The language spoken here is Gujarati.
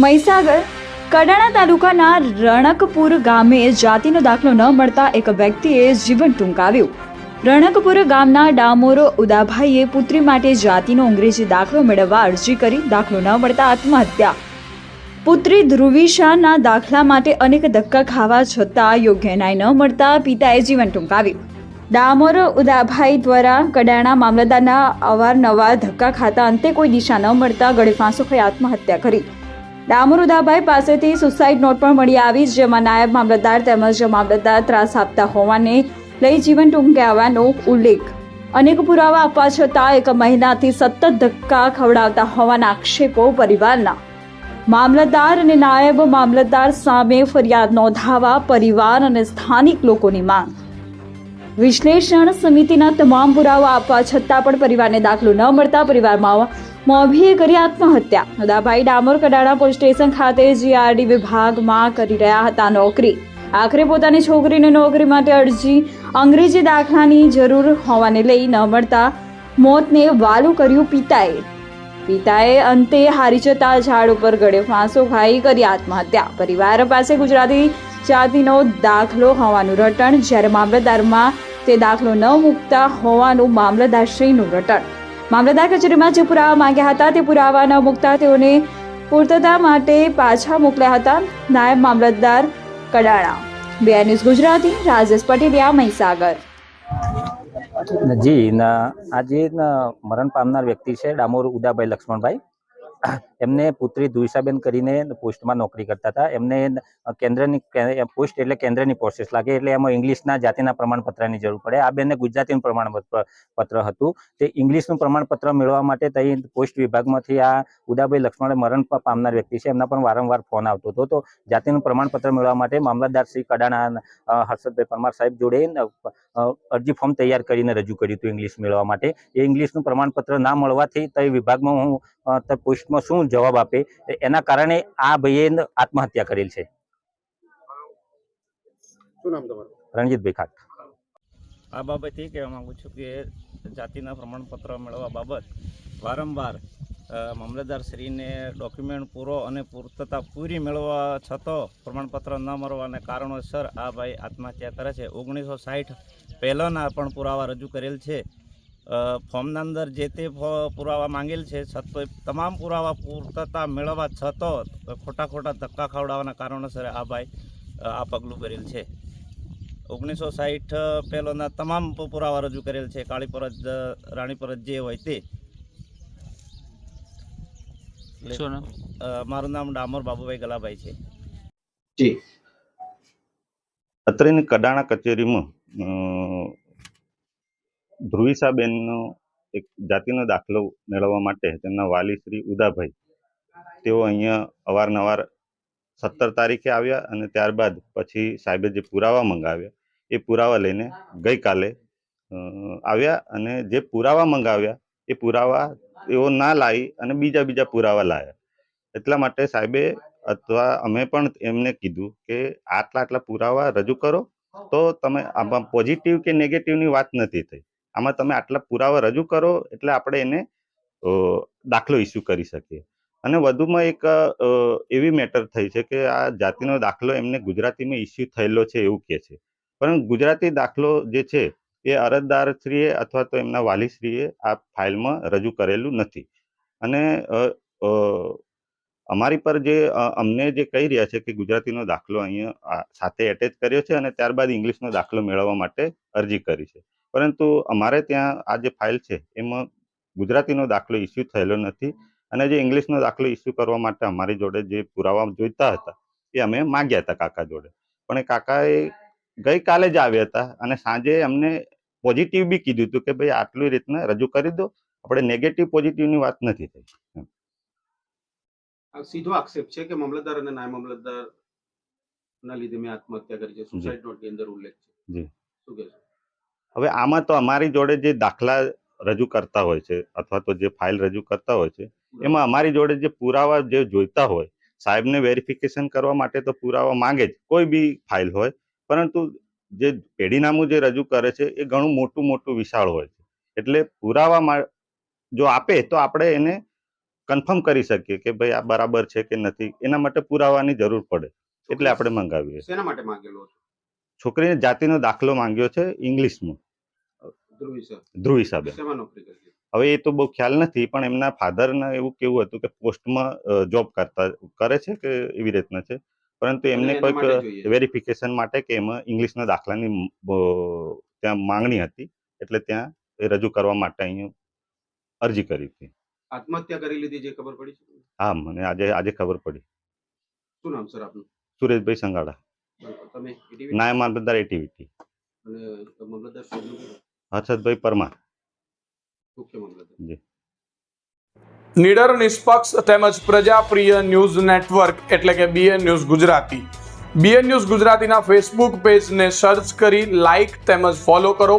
મહીસાગર, કડાણા તાલુકાના રણકપુર ગામે જાતિનો દાખલો ન મળતા એક વ્યક્તિએ જીવન ટૂંકાવ્યું. રણકપુર ગામના ડામોરો ઉદાભાઈએ પુત્રી માટે જાતિનો અંગ્રેજી દાખલો મેળવવા અરજી કરી દાખલો ન મળતા આત્મહત્યા. પુત્રી ધ્રુવિશાના દાખલા માટે અનેક ધક્કા ખાવા છતાં યોગ્ય ન્યાય ન મળતા પિતાએ જીવન ટૂંકાવ્યું. ડામોરો ઉદાભાઈ દ્વારા કડાણા મામલતદારના અવારનવાર ધક્કા ખાતા અંતે કોઈ દિશા ન મળતા ગળે ફાંસો ખાઈ આત્મહત્યા કરી. ડામોર ઉદાભાઈ પાસેથી સુસાઇડ નોટ પણ મળી આવી, જેમાં નાયબ મામલતદાર તેમજ મામલતદાર ત્રાસ આપતા હોવાને લઈ જીવન ટૂંકાવવાનો ઉલ્લેખ. અનેક પુરાવા આપવા છતાં એક મહિનાથી સતત ધક્કા ખવડાવતા હોવાના આક્ષેપો પરિવારના. મામલતદાર અને નાયબ મામલતદાર સામે ફરિયાદ નોંધાવા પરિવાર અને સ્થાનિક લોકોની માંગ. વિશ્લેષણ સમિતિના તમામ પુરાવા આપવા છતાં પણ પરિવારને દાખલો ન મળતા પરિવારમાં મોભીએ કરી આત્મહત્યા. નદાભાઈ ડામોર કડાણા પોલીસ સ્ટેશન ખાતે જીઆરડી વિભાગમાં કરી રહ્યા હતા નોકરી. આખરે પોતાની છોકરીને નોકરી માટે અરજી અંગ્રેજી દાખલાની જરૂર હોવાને લઈ ન મળતા મોતને વાલું કર્યું પિતાએ. પિતાએ અંતે હારી જતા ઝાડ ઉપર ગળે ફાંસો ખાઈ કરી આત્મહત્યા. પરિવાર પાસે ગુજરાતી જાતિનો દાખલો હોવાનું રટણ જ્યારે મામલતદારમાં તે દાખલો ન મૂકતા હોવાનું મામલતદારશ્રીનું રટણ. મામલતદાર કચેરીમાં જે પુરાવા માંગ્યા હતા તે પુરાવા ન મૂકતા તેઓને પૂર્તતા માટે પાછા મોકલ્યા હતા નાયબ મામલતદાર કડાણા. બે ન્યૂઝ ગુજરાતી, રાજેશ પટેલિયા મહીસાગર. જી આજે મરણ પામનાર વ્યક્તિ છે ડામોર ઉદાભાઈ લક્ષ્મણભાઈ. એમને પુત્રી દુઈસાબેન કરીને પોસ્ટમાં નોકરી કરતા હતા. એમને કેન્દ્રની પોસ્ટ એટલે કેન્દ્રની પ્રોસેસ લાગે એટલે એમાં ઇંગ્લિશના જાતિના પ્રમાણપત્રની જરૂર પડે. આ બેનને ગુજરાતીનું પ્રમાણપત્ર, પત્ર હતું. તે ઇંગ્લિશનું પ્રમાણપત્ર મેળવવા માટે તઈ પોસ્ટ વિભાગમાંથી આ ઉદાભાઈ લક્ષ્મણ મરણ પામનાર વ્યક્તિ છે. એમના પણ વારંવાર ફોન આવતો હતો. તો જાતિનું પ્રમાણપત્ર મેળવવા માટે મામલતદાર શ્રી કડાણા હર્ષદભાઈ પરમાર સાહેબ જોડે અરજી ફોર્મ તૈયાર કરીને રજૂ કર્યું હતું ઇંગ્લિશ મેળવવા માટે. એ ઇંગ્લિશનું પ્રમાણપત્ર ના મળવાથી તે વિભાગમાં હું પોસ્ટમાં શું જવાબ આપે એના કારણે આ ભાઈએ ન- આત્મહત્યા કરેલ છે. શું નામ તમારું? રણજીતભાઈ ખાટ. આ બાબતે એ કહેવા માંગુ છું કે જાતિના પ્રમાણપત્ર મેળવવા બાબત વારંવાર મામલતદારશ્રીને ડોક્યુમેન્ટ પૂરો અને પૂર્તતા પૂરી મેળવવા છતાં પ્રમાણપત્ર ન મળવાને કારણોસર આ ભાઈ આત્મહત્યા કરે છે. ઓગણીસો સાઠ પહેલાંના પણ પુરાવા રજૂ કરેલ છે. ફોર્મના અંદર જે તે પુરાવા માંગેલ છે છતાં તમામ પુરાવા પૂર્તતા મેળવવા છતાં ખોટા ખોટા ધક્કા ખવડાવવાના કારણોસર આ ભાઈ આ પગલું કરેલ છે. ઓગણીસો સાહીઠ પહેલોના તમામ પુરાવા રજૂ કરેલ છે કાળી પરત રાણી પરત જે હોય તે. મારું નામ ડામોર બાબુભાઈ ગલાભાઈ છે. જી. અત્રેની કડાણા કચેરીમાં ધ્રુવિસાબેનનો એક જાતિનો દાખલો મેળવવા માટે તેમના વાલી શ્રી ઉદાભાઈ. તેઓ અહીંયા અવારનવાર સત્તર તારીખે આવ્યા અને ત્યારબાદ પછી સાહેબે જે પુરાવા મંગાવ્યા, એ પુરાવા લઈને ગઈકાલે આવ્યા અને જે પુરાવા મંગાવ્યા, એ પુરાવા એઓ ના લાવી અને બીજા બીજા પુરાવા લાવ્યા. એટલા માટે સાહેબે અથવા અમે પણ એમને કીધું કે આટલા આટલા પુરાવા રજૂ કરો, તો તમે આમાં પોઝિટિવ કે નેગેટિવની વાત નથી થઈ. આમાં તમે આટલા પુરાવા રજૂ કરો એટલે આપણે એને દાખલો ઇસ્યુ કરી શકીએ. અને વધુમાં એક એવી મેટર થઈ છે કે આ જાતિનો દાખલો એમને ગુજરાતીમાં ઇસ્યુ થયેલો છે એવું કહે છે. પરંતુ ગુજરાતી દાખલો જે છે એ અરજદારશ્રીએ અથવા તો એમના વાલીશ્રીએ આ ફાઇલમાં રજૂ કરેલું નથી. અને અમારી પર જે અમને જે કહી રહ્યા છે કે ગુજરાતીનો દાખલો અહીંયા સાથે એટેચ કર્યો છે અને ત્યારબાદ ઇંગ્લિશનો દાખલો મેળવવા માટે અરજી કરી છે. પરંતુ અમારે ત્યાં આ જે ફાઇલ છે એમાં ગુજરાતીનો દાખલો ઇસ્યુ થયેલો નથી અને જે ઇંગ્લિશનો દાખલો ઇસ્યુ કરવા માટે અમારી જોડે જે પુરાવા જોઈતા હતા એ અમે માગ્યા હતા કાકા જોડે. પણ એ કાકાએ ગઈકાલે જ આવ્યા હતા અને સાંજે અમને પોઝિટિવ બી કીધું હતું કે ભાઈ આટલી રીતના રજૂ કરી દો આપણે નેગેટિવ પોઝિટિવની વાત નથી થઈ. સીધો આક્ષેપ છે કે મામલતદાર અને નાયબ મામલતદાર ના લીધે મેં આત્મહત્યા કરી છે સુસાઇડ નોટની અંદર ઉલ્લેખ છે. જી. શું કહેશો? હવે આમાં તો અમારી જોડે જે દાખલા રજૂ કરતા હોય છે અથવા તો જે ફાઇલ રજૂ કરતા હોય છે એમાં અમારી જોડે જે પુરાવા જે જોઈતા હોય સાહેબને વેરિફિકેશન કરવા માટે તો પુરાવા માંગે જ કોઈ બી ફાઇલ હોય પરંતુ જે પેઢીનામું જે રજૂ કરે છે એ ઘણું મોટું મોટું વિશાળ હોય છે. એટલે પુરાવામાં જો આપે તો આપણે એને કન્ફર્મ કરી શકીએ કે ભાઈ આ બરાબર છે કે નથી એના માટે પુરાવાની જરૂર પડે એટલે આપણે મંગાવીએ. શેના માટે માંગેલો છોકરીને જાતિનો દાખલો માંગ્યો છે ઇંગ્લિશમાં. ધ્રુવ હિસાબે હવે એ તો બહુ ખ્યાલ નથી પણ એમના ફાધરને એવું કેવું હતું કે પોસ્ટમાં જોબ કરતા કરે છે કે એવી રીતના છે? પરંતુ એમને કોઈક વેરિફિકેશન માટે કે એમાં ઇંગ્લિશના દાખલાની ત્યાં માંગણી હતી એટલે ત્યાં એ રજૂ કરવા માટે અહીં અરજી કરી હતી. આત્મહત્યા કરી લીધી જે ખબર પડી હા મને આજે આજે ખબર પડી. શું નામ સર આપનું? સુરેશભાઈ સંગાડા? નાયબ મામલતદાર એટીવીટી અને મામલતદાર સાહેબનું હર્ષદભાઈ પરમાર. મુખ્ય મામલતદાર જી. નિડર નિષ્પક્ષ તેમજ પ્રજાપ્રિય ન્યૂઝ નેટવર્ક એટલે કે BN news Gujarati. BN news ગુજરાતીના ફેસબુક પેજને સર્ચ કરી લાઇક તેમજ ફોલો કરો.